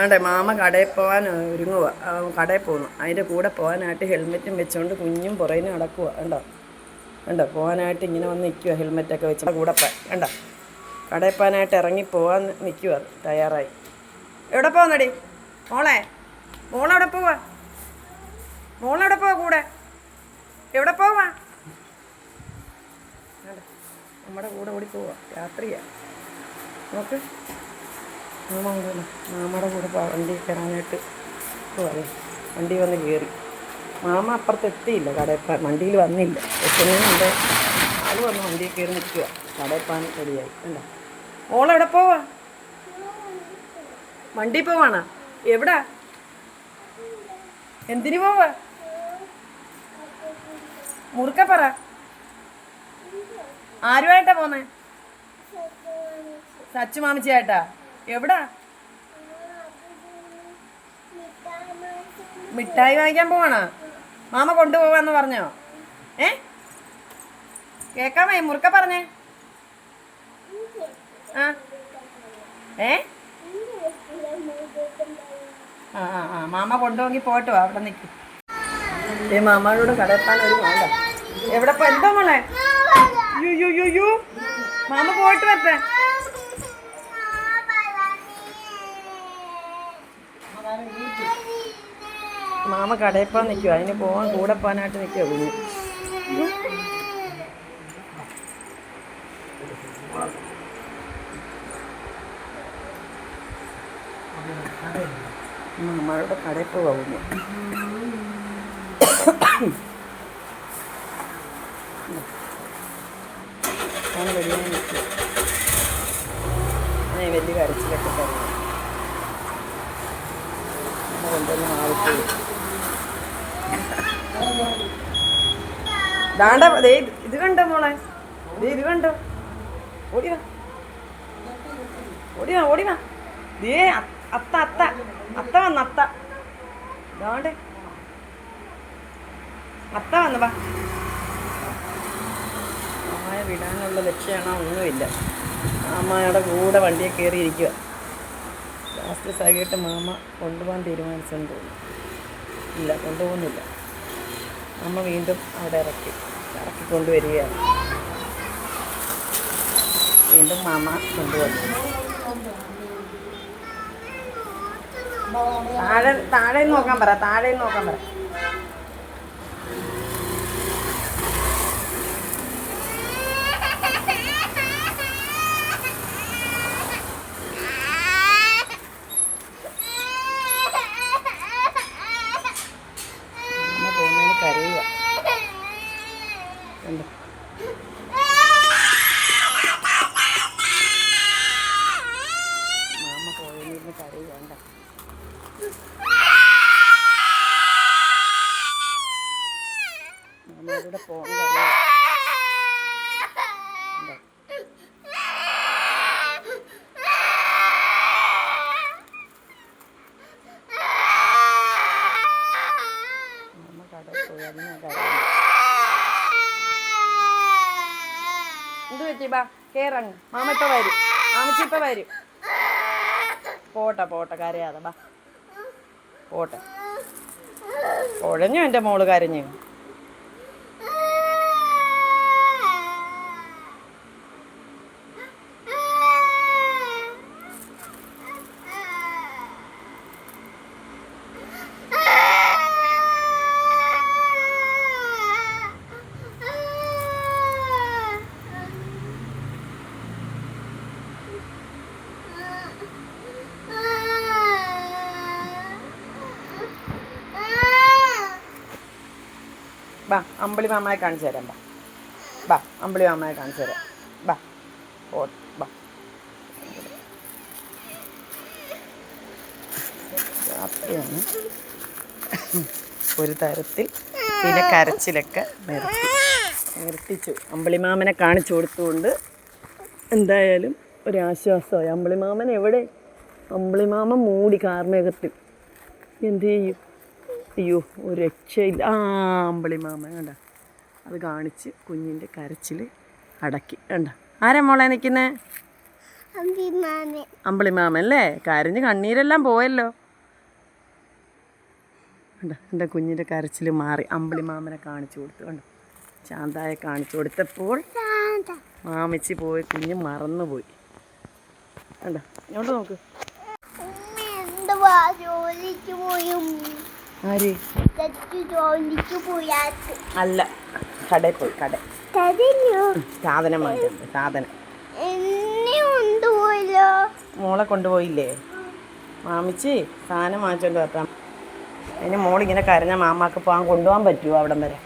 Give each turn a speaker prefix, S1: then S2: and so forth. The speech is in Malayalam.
S1: ആണ്ടെ മാമ കടയിൽ പോകാൻ ഒരുങ്ങുക കടയിൽ പോകുന്നു അതിന്റെ കൂടെ പോകാനായിട്ട് ഹെൽമെറ്റും വെച്ചുകൊണ്ട് കുഞ്ഞും പുറകിന് നടക്കുക കണ്ടോ? കണ്ടോ? പോകാനായിട്ട് ഇങ്ങനെ വന്ന് നിൽക്കുക ഹെൽമെറ്റൊക്കെ വെച്ച്. കൂടെ പോ കണ്ടോ? കടയിൽ പോകാനായിട്ട് ഇറങ്ങി പോകാൻ നിൽക്കുക തയ്യാറായി. എവിടെ പോകുന്നടി മോളെ മോളെവിടെ പോവാ. മോളെവിടെ പോവാ കൂടെ. എവിടെ പോവാ? നമ്മുടെ കൂടെ ഓടി പോവാ. രാത്രിയാ. നോക്ക്. മാമ മാമയുടെ കൂടെ വണ്ടി കയറാനായിട്ട് പോവാ വണ്ടി വന്ന് കയറി. മാമ അപ്പുറത്ത് എത്തിയില്ല കടയപ്പാൻ വണ്ടിയിൽ വന്നില്ല. എത്തുന്നതിനുണ്ട് ആൾ വന്ന് വണ്ടിയിൽ കയറി നിൽക്കുക. കടയപ്പാൻ റെഡിയായി. അല്ല ഓളെവിടെ പോവാ? വണ്ടി പോവാണോ? എവിടാ? എന്തിനു പോവാ? മുറുക്ക പറ. ആരുമായിട്ടാ പോന്നെ? സച്ചു മാമിച്ചിയായിട്ടാ? എവിടാ? മിഠായി വാങ്ങിക്കാൻ പോവാണോ? മാമ കൊണ്ടുപോവാന്ന് പറഞ്ഞോ? ഏ? കേക്കാമേ മുറുക്ക പറഞ്ഞേ. ആ. ഏ? ആ ആ ആ. മാമ കൊണ്ടുപോകി പോട്ടോ അവിടെ നിൽക്കും ഏ മാമയോട് കടത്താൻ ഒരു വേണ്ട എവിടെ എന്താ മോളെ? യു യു യു യു മാമ പോയിട്ട് വരട്ടെ. മാമ കടയിൽ പോകാൻ നിൽക്കുക അതിന് പോകാൻ കൂടെ പോകാനായിട്ട് നിൽക്കുക കുഞ്ഞ്. മാമയുടെ കുഞ്ഞ്. ഞാൻ വലിയ കരച്ചിലൊക്കെ പറഞ്ഞു കൊണ്ടുവന്ന് ദാണ്ട ദേ ഇത് കണ്ടോ മോളെ? ദേ ഇത് കണ്ടോ? ഓടി വാ. ഓടി വാ ഓടി വാ. ദേ അത്ത അത്ത അത്ത. വന്ന അത്ത. ദാണ്ടേ. അത്ത വന്ന വാ. അമ്മായ വിടാനുള്ള ലക്ഷ്യമാണ്? ഒന്നുമില്ല. അമ്മയുടെ കൂടെ വണ്ടിയെ കയറിയിരിക്കുക ലാസ്റ്റ് സഹിയിട്ട് മാമ കൊണ്ടുപോകാൻ തീരുമാനിച്ചെന്ന് തോന്നുന്നു. ഇല്ല കൊണ്ടുപോകുന്നില്ല. അമ്മ വീണ്ടും അവിടെ ഇറക്കി ഇറക്കി കൊണ്ടുവരികയാണ്. വീണ്ടും മാമ കൊണ്ടുവന്നു. താഴെ താഴെ നോക്കാൻ പറ താഴെ നോക്കാൻ പറ അമ്മ പോകുന്നതിന് കരയുക കണ്ടോ മാമ പോയതിന് കരയുക കണ്ടോ മാമയുടെ പോകാൻ കരയുക കണ്ടോ പോയി എന്ത് പറ്റി ബാ കേറങ്ങ്. മാമ ഇപ്പൊ വരും. മാമച്ചി ഇപ്പൊ വരും. പോട്ടെ പോട്ടെ കരയാതെ ബാ. പോട്ടെ. കുഴഞ്ഞു എന്റെ മോൾ കരഞ്ഞു. ബാ അമ്പിളി മാമയെ കാണിച്ചു തരാം ബാ. ബാ അമ്പിളി മാമയെ കാണിച്ചു തരാം. ബാ ഓ ബാ. ഒരു തരത്തിൽ പിന്നെ കരച്ചിലൊക്കെ നിർത്തി. നിർത്തിച്ചു. അമ്പിളിമാമനെ കാണിച്ചു കൊടുത്തുകൊണ്ട് എന്തായാലും ഒരാശ്വാസമായി. അമ്പിളിമാമൻ എവിടെ? അമ്പിളിമാമൻ മൂടി കാർമേഘത്തിൽ. എന്ത് ചെയ്യും? അയ്യോ ഒരു രക്ഷയില്ല ആ അമ്പളി മാമ കണ്ട? അത് കാണിച്ച് കുഞ്ഞിന്റെ കരച്ചിൽ അടക്കി. കണ്ട? ആരാ മോളെ നിൽക്കുന്നേ?
S2: അമ്പളി
S1: അമ്പിളിമാമൻ അല്ലേ? കരഞ്ഞ് കണ്ണീരെല്ലാം പോയല്ലോ. കണ്ടോ? എന്റെ കുഞ്ഞിന്റെ കരച്ചിൽ മാറി. അമ്പിളിമാമനെ കാണിച്ചു കൊടുത്തു. കണ്ടോ? ശാന്തായെ കാണിച്ചു കൊടുത്തപ്പോൾ മാമിച്ച് പോയി കുഞ്ഞ് മറന്നുപോയി. കണ്ടോ? ഇങ്ങോട്ട് നോക്ക്.
S2: ജോലിക്ക് പോയി
S1: ആര്? അല്ല കടയിൽ പോയി കട സാധനം മോളെ കൊണ്ടുപോയില്ലേ? മാമിച്ചി സാധനം വാങ്ങിച്ചോണ്ട് വെക്കാം അതിന് മോളിങ്ങനെ കരഞ്ഞ മാമാക്ക് പോകാൻ കൊണ്ടുപോകാൻ പറ്റുമോ അവിടം വരെ?